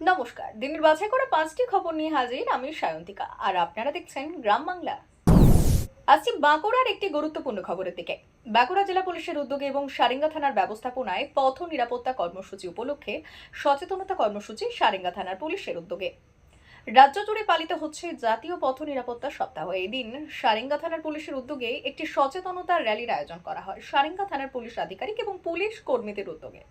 নমস্কার, দিনের বাছাই করে পাঁচটি খবর নিয়ে হাজির আমি সায়ন্তিকা, আর আপনারা দেখছেন গ্রাম বাংলা। আসছি বাঁকুড়ার একটি গুরুত্বপূর্ণ খবরের দিকে। বাঁকুড়া জেলা পুলিশের উদ্যোগে এবং সারেঙ্গা থানার ব্যবস্থাপনায় পথ নিরাপত্তা কর্মসূচি উপলক্ষে সচেতনতা কর্মসূচি সারেঙ্গা থানার পুলিশের উদ্যোগে। রাজ্য জুড়ে পালিত হচ্ছে জাতীয় পথ নিরাপত্তা সপ্তাহ। এই দিন সারেঙ্গা থানার পুলিশের উদ্যোগে একটি সচেতনতা র্যালির আয়োজন করা হয় সারেঙ্গা থানার পুলিশ আধিকারিক এবং পুলিশ কর্মীদের উদ্যোগে।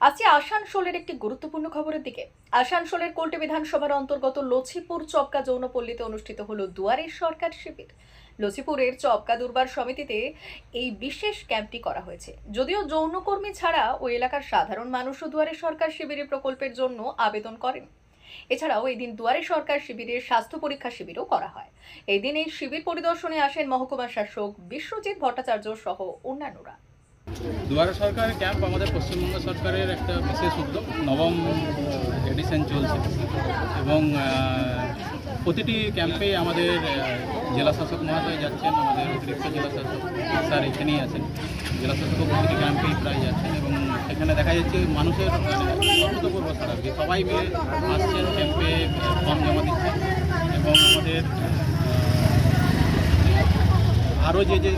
আজকে আসানসোলের একটি গুরুত্বপূর্ণ খবরের দিকে। আসানসোলের কোল্টে বিধানসভার অন্তর্গত লছিপুর চপকা যৌনপল্লীতে অনুষ্ঠিত হলো দুয়ারের সরকার শিবির। লছিপুরের চপকা দুর্বার সমিতিতে এই বিশেষ ক্যাম্পটি করা হয়েছে। যদিও যৌনকর্মী ছাড়া ওই এলাকার সাধারণ মানুষও দুয়ারে সরকার শিবিরের প্রকল্পের জন্য আবেদন করেন। এছাড়াও এই দিন দুয়ারে সরকার শিবিরের স্বাস্থ্য পরীক্ষা শিবিরও করা হয়। এই দিন এই শিবির পরিদর্শনে আসেন মহকুমা শাসক বিশ্বজিৎ ভট্টাচার্য সহ অন্যান্যরা। দুয়ারে সরকার ক্যাম্প আমাদের পশ্চিমবঙ্গ সরকারের একটা বিশেষ উদ্যোগ, নবম এডিশন চলছে। এবং প্রতিটি ক্যাম্পে আমাদের জেলা শাসক মহাশয় যাচ্ছেন, আমাদের অতিরিক্ত জেলা শাসক স্যার এখানেই আছেন। জেলা শাসকও প্রতিটি ক্যাম্পেই প্রায় যাচ্ছেন এবং এখানে দেখা যাচ্ছে মানুষের মানে অভূতপূর্ব সারা সবাই মিলে আসছেন ক্যাম্পে ফর্ম জমা দিচ্ছেন। এবং আমাদের আরও যে যে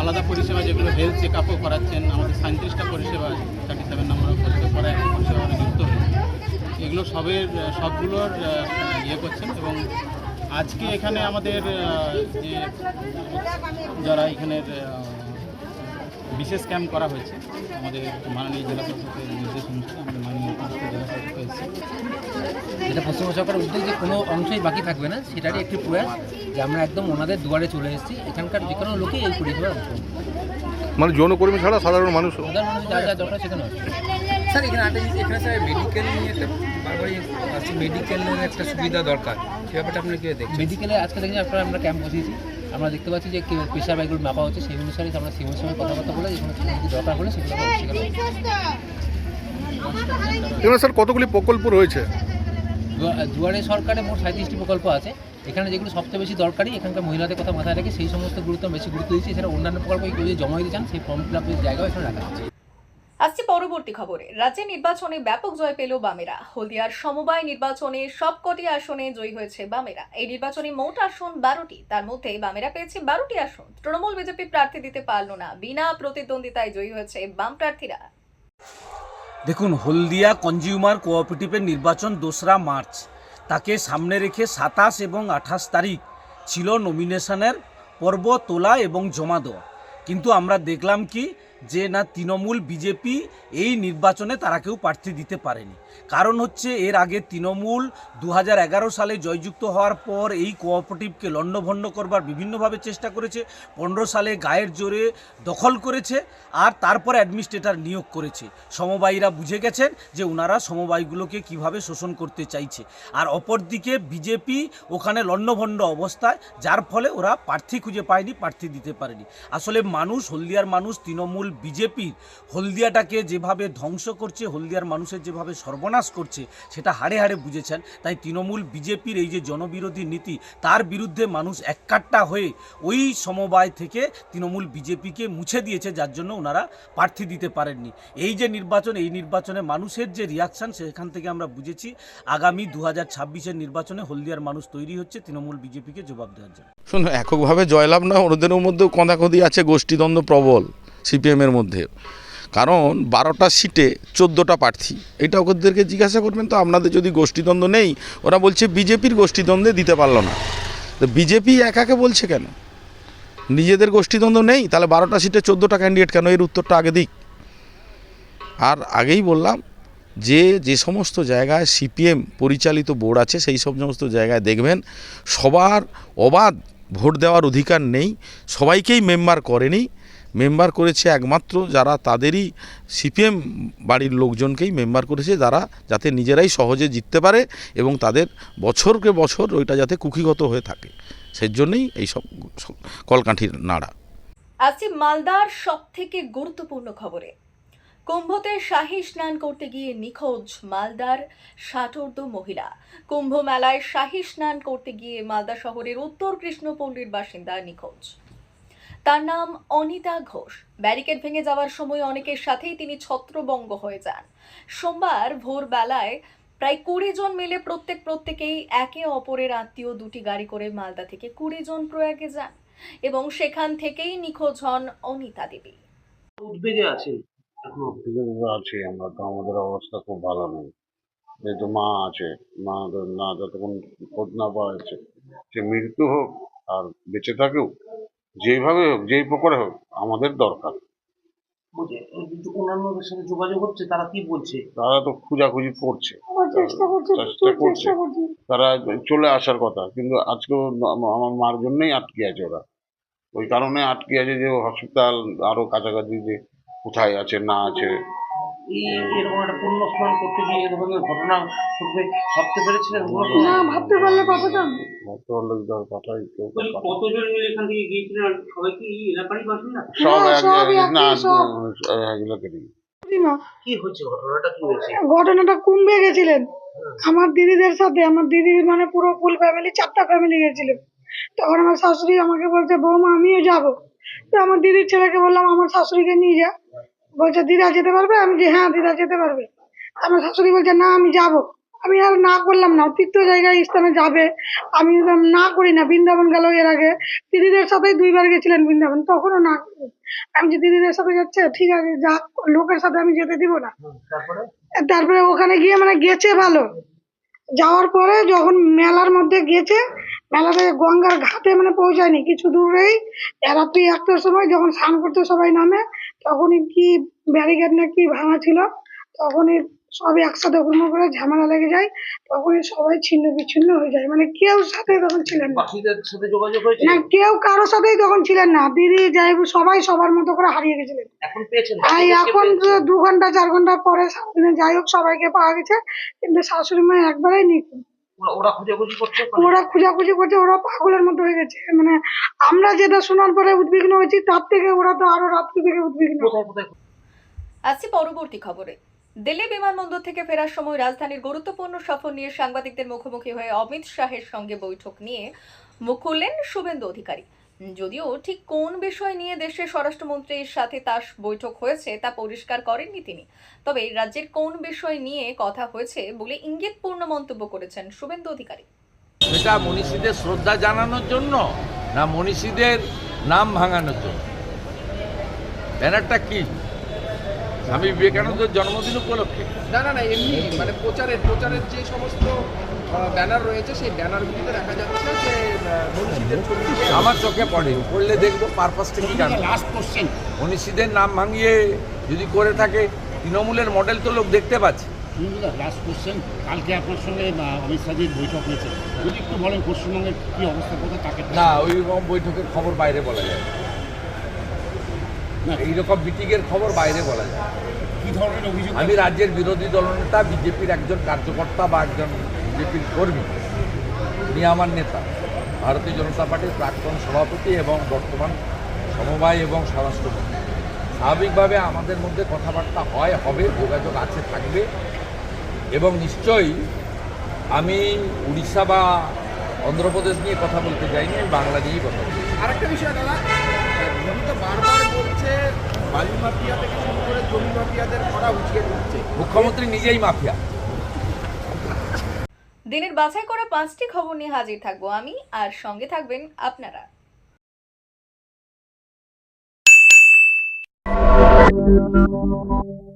আলাদা পরিষেবা যেগুলো হেলথ চেক আপও করাচ্ছেন, আমাদের সাঁত্রিশটা পরিষেবা থার্টি সেভেন নাম্বার করা একটা পরিষেবা যুক্ত হয়েছে। এগুলো সবের সবগুলোর ইয়ে করছেন এবং আজকে এখানে আমাদের যে যারা এখানের বিশেষ ক্যাম্প করা হয়েছে। আমাদের মাননীয় জেলা শাসকের নির্দেশ অনুসারে আমাদের মাননীয় জেলা শাসক এসেছে। যেটা পশ্চিমবঙ্গ সরকারের উদ্যোগ যে কোনো অংশই বাকি থাকবে না সেটারই একটি প্রয়াস যে আমরা একদম ওনাদের দুয়ারে চলে এসেছি। এখানকার যে কোনো লোকেই এই পরিষেবা মানে যৌনকর্মী ছাড়া সাধারণ মানুষ সাধারণ মানুষ যা যা দরকার সেখানে আসবে স্যার এখানে একটা জিনিস এখানে স্যার মেডিকেল নিয়ে একটা বারবারই আসছে। মেডিকেলের একটা সুবিধা দরকার। সে ব্যাপারটা আপনি কি দেখছেন? মেডিকেলে আজকে দেখছি আপনারা আমরা ক্যাম্প বসিয়েছি। আমরা দেখতে পাচ্ছি যে প্রেশার বাইকগুলো মাপা হচ্ছে সেই অনুসারে আমরা সেই অনুসারে কথাবার্তা বলে যে কোনো দরকার হলে সেগুলো এখানে স্যার কতগুলি প্রকল্প রয়েছে? দুয়া- দুয়ারে সরকারে মোট সাঁত্রিশটি প্রকল্প আছে। এখানে যেগুলো সবচেয়ে বেশি দরকারি এখানকার মহিলাদের কথা মাথায় রেখে সেই সমস্ত গুরুত্ব বেশি গুরুত্ব দিচ্ছি। এছাড়া অন্যান্য প্রকল্প কেউ যদি জমা দিতে চান সেই ফর্ম ফিল আপের জায়গাও এখানে রাখা আছে। আসছে পরবর্তী খবরে। রাজ্যে নির্বাচনে ব্যাপক জয় পেল বামেরা। হলদিয়ার সমবায় নির্বাচনে সবকটি আসনে জয়ী হয়েছে বামেরা। এই নির্বাচনে মোট আসন বারোটি। তার মধ্যে বামেরা পেয়েছে বারোটি আসন। তৃণমূল বিজেপি প্রার্থী দিতে পারল না। বিনা প্রতিদ্বন্দ্বিতায় জয়ী হয়েছে বাম প্রার্থীরা। দেখুন, হলদিয়া কনজিউমার কোঅপারেটিভের নির্বাচন দোসরা মার্চ। তাকে সামনে রেখে সাতাশ এবং আঠাশ তারিখ ছিল নমিনেশনের পর্ব, তোলা এবং জমা দেওয়া। কিন্তু আমরা দেখলাম কি যে না তৃণমূল, বিজেপি এই নির্বাচনে তারা কেউ প্রার্থী দিতে পারেনি। কারণ হচ্ছে এর আগে তৃণমূল দু হাজার এগারো সালে জয়যুক্ত হওয়ার পর এই কোঅপারেটিভকে লণ্ডভণ্ড করবার বিভিন্নভাবে চেষ্টা করেছে, পনেরো সালে গায়ের জোরে দখল করেছে আর তারপর অ্যাডমিনিস্ট্রেটর নিয়োগ করেছে। সমবায়ীরা বুঝে গেছেন যে ওনারা সমবায়গুলোকে কীভাবে শোষণ করতে চাইছে। আর অপরদিকে বিজেপি ওখানে লণ্ডভণ্ড অবস্থায়, যার ফলে ওরা প্রার্থী খুঁজে পায়নি, প্রার্থী দিতে পারেনি। আসলে মানুষ, হলদিয়ার মানুষ তৃণমূল বিজেপির হলদিয়াটাকে যেভাবে ধ্বংস করছে, হলদিয়ার মানুষের যেভাবে সর্বনাশ করছে, সেটা হাড়ে হাড়ে বুঝেছেন। তাই তৃণমূল বিজেপির এই যে জনবিরোধী নীতি, তার বিরুদ্ধে মানুষ এককাট্টা হয়ে ওই সমবায় থেকে তৃণমূল বিজেপিকে মুছে দিয়েছে, যার জন্য ওনারা প্রার্থী দিতে পারেননি। এই যে নির্বাচন, এই নির্বাচনে মানুষের যে রিয়াকশান সেখান থেকে আমরা বুঝেছি, আগামী দু হাজার নির্বাচনে হলদিয়ার মানুষ তৈরি হচ্ছে, তৃণমূল বিজেপিকে জবাব দেওয়ার জন্য। শুনুন, এককভাবে জয়লাভ না ওদের মধ্যেও কঁদাকঁদি আছে, গোষ্ঠীদ্বন্দ্ব প্রবল। সিপিএমের মধ্যে। কারণ বারোটা সিটে চোদ্দোটা প্রার্থী। এটা ওদেরকে জিজ্ঞাসা করবেন, তো আপনাদের যদি গোষ্ঠীদ্বন্দ্ব নেই? ওরা বলছে, বিজেপির গোষ্ঠীদ্বন্দ্বে দিতে পারল না। তো বিজেপি একাকে বলছে কেন? নিজেদের গোষ্ঠীদ্বন্দ্ব নেই? তাহলে বারোটা সিটে চোদ্দোটা ক্যান্ডিডেট কেন? এর উত্তরটা আগে দিক। আর আগেই বললাম যে যে সমস্ত জায়গায় সিপিএম পরিচালিত বোর্ড আছে, সেই সব সমস্ত জায়গায় দেখবেন, সবার অবাধ ভোট দেওয়ার অধিকার নেই, সবাইকেই মেম্বার করেনি মেম্বার করেছে একমাত্র, যারা তাদেরই সিপিএম বাড়ির লোকজনকেই মেম্বার করেছে, যারা যাতে নিজেরাই সহজে জিততে পারে এবং তাদের বছরকে বছর ওইটা যাতে কুকিগত হয়ে থাকে। সেই জন্যই এইসব কলকাঠির নাড়া। আজকে মালদার সব থেকে গুরুত্বপূর্ণ খবরে। কুম্ভতে শাহী স্নান করতে গিয়ে নিখোঁজ মালদার ষাটোর্ধ মহিলা। কুম্ভ মেলায় শাহী স্নান করতে গিয়ে মালদা শহরের উত্তর কৃষ্ণপল্লীর বাসিন্দা নিখোঁজ। তার নাম অনিতা ঘোষ। ব্যারিকেড ভেঙে যাওয়ার সময় অনেকের সাথেই তিনি ছত্রবঙ্গ হয়ে যান। সোমবার ভোরবেলায় প্রায় কুড়ি জন মিলে প্রত্যেক প্রত্যেকেই একে অপরের আত্মীয় দুটি গাড়ি করে মালদা থেকে কুড়ি জন প্রয়াগে যান এবং সেখান থেকেই নিখোঁজ হন অনিতা দেবী। উদ্বেগে আছেন? আছি আমরা তো আমাদের অবস্থা খুব ভালো নেই। যেহেতু মা আছে মা না যতক্ষণ খোঁজ না পাওয়া যাচ্ছে সে মৃত্যু হোক আর বেঁচে থাকুক যেইভাবে হোক যেই প্রকারে হোক আমাদের দরকার। বলছে অন্যান্যদের সাথে যোগাযোগ হচ্ছে তারা কি বলছে? তারা তো খোঁজাখুঁজি করছে। চেষ্টা করছে করছে। তারা চলে আসার কথা কিন্তু আজকেও আমার মার জন্যই আটকে আছে ওরা। ওই কারণে আটকে আছে যে হসপিটাল আরও কাছাকাছি যে কোথায় আছে না আছে। এই এরকম একটা পুণ্য স্নান করতে গিয়ে এ ধরনের ঘটনা ঘটবে ভাবতে পেরেছিলেন না ভাবতে পারলে পাঠাতাম। ভাবতে পারলে তো আর কথাই কেউ কথা- কতজন মিলে এখান থেকে গিয়েছিলেন সবাই কি এলাকারই বাসিন্দা? সব হ্যাঁ, এক সব জায়গায়- না একই, সব। এক এলাকারই কি হচ্ছে? ঘটনাটা কি হয়েছে ঘটনাটা কুম্ভে গেছিলেন। আমার দিদিদের সাথে আমার দিদি মানে পুরো ফুল ফ্যামিলি চারটা ফ্যামিলি গেছিল। তখন আমার শাশুড়ি আমাকে বলছে বৌমা আমিও যাব। তো আমার দিদির ছেলেকে বললাম আমার শাশুড়িকে নিয়ে যা। বলছে দিদা যেতে পারবে? আমি যে হ্যাঁ দিদা যেতে পারবে। আমার শাশুড়ি বলছে না আমি যাব। আমি আর না করলাম না তীর্থ জায়গায় স্থানে যাবে। আমি না করি না বৃন্দাবন গেল এর আগে। দিদিদের সাথেই দুইবার গেছিলেন বৃন্দাবন তখনও না করি। আমি যে দিদিদের সাথে যাচ্ছে ঠিক আছে যা লোকের সাথে আমি যেতে দিব না। তারপরে? তারপরে ওখানে গিয়ে মানে গেছে ভালো। যাওয়ার পরে যখন মেলার মধ্যে গেছে মেলাতে গঙ্গার ঘাটে মানে পৌঁছায়নি কিছু দূরেই রাত্রি একটার সময় যখন স্নান করতে সবাই নামে তখনই কি ব্যারিকেড না কি ভাঙা ছিল তখনই সব একসাথে হুড়মো করে ঝামেলা লেগে যায় তখন সবাই ছিন্ন বিচ্ছিন্ন হয়ে যায়। মানে কেউ সাথে তখন ছিলেন না। না কেউ কারোর সাথেই তখন ছিলেন না। দিদি যাই হোক সবাই সবার মতো করে হারিয়ে গেছিলেন। এখন দু ঘণ্টা চার ঘণ্টা পরে সারাদিনে যাই হোক সবাইকে পাওয়া গেছে। কিন্তু শাশুড়ি মা একবারেই নিখোঁজ ওরা- খোঁজাখুঁজি করছে ওরা খোঁজাখুঁজি করছে ওরা পাগলের মতো হয়ে গেছে। মানে আমরা যেটা শোনার পরে উদ্বিগ্ন হয়েছি তার থেকে ওরা তো আরও রাত্রি থেকে উদ্বিগ্ন। আসছি পরবর্তী খবরে। দিল্লি বিমানবন্দর থেকে ফেরার সময় রাজধানীর গুরুত্বপূর্ণ সফর নিয়ে সাংবাদিকদের মুখোমুখি হয়ে অমিত শাহের সঙ্গে বৈঠক নিয়ে মুখ খুললেন শুভেন্দু অধিকারী। যদিও ঠিক কোন বিষয় নিয়ে দেশের স্বরাষ্ট্রমন্ত্রীর সাথে তার বৈঠক হয়েছে তা পরিষ্কার করেননি তিনি। তবে রাজ্যের কোন বিষয় নিয়ে কথা হয়েছে বলে ইঙ্গিতপূর্ণ মন্তব্য করেছেন শুভেন্দু অধিকারী। সেটা মনীষীদের শ্রদ্ধা জানানোর জন্য না মনীষীদের নাম ভাঙানোর জন্য? ব্যানারটা কি? স্বামী বিবেকানন্দের জন্মদিন উপলক্ষে? না না না এমনি মানে প্রচারের প্রচারের যে সমস্ত ব্যানার রয়েছে সেই ব্যানারগুলিতে দেখা যাচ্ছে যে মনীষীদের ছবি আমার চোখে পড়ে। পড়লে দেখব পারপাসটা কি জানব লাস্ট কোশ্চেন মনীষীদের নাম ভাঙিয়ে যদি করে থাকে তৃণমূলের মডেল তো লোক দেখতে পাচ্ছে। লাস্ট কোশ্চেন কালকে আপনার সঙ্গে অমিত শাহজির বৈঠক হয়েছে। যদি একটু বলেন পশ্চিমবঙ্গের কি অবস্থা কোথায় তাকে না ওই রকম বৈঠকের খবর বাইরে বলা যায়। না। এইরকম মিটিংয়ের খবর বাইরে বলা যায়। কি ধরনের অভিযোগ আমি রাজ্যের বিরোধী দলনেতা বিজেপির একজন কার্যকর্তা বা একজন বিজেপির কর্মী উনি আমার নেতা ভারতীয় জনতা পার্টির প্রাক্তন সভাপতি এবং বর্তমান সমবায় এবং স্বরাষ্ট্রমন্ত্রী। স্বাভাবিকভাবে আমাদের মধ্যে কথাবার্তা হয় হবে যোগাযোগ আছে থাকবে। এবং নিশ্চয়ই আমি উড়িষ্যা বা অন্ধ্রপ্রদেশ নিয়ে কথা বলতে যাইনি আমি বাংলা নিয়েই কথা বলছি। আরেকটা বিষয় দাদা বারবার বলছে বালি মাফিয়া থেকে শুরু করে জমি মাফিয়াদের করা মুখ্যমন্ত্রী নিজেই মাফিয়া। দিনের বাছাই করা পাঁচটি খবর নিয়ে হাজির থাকব আমি আর সঙ্গে থাকবেন আপনারা।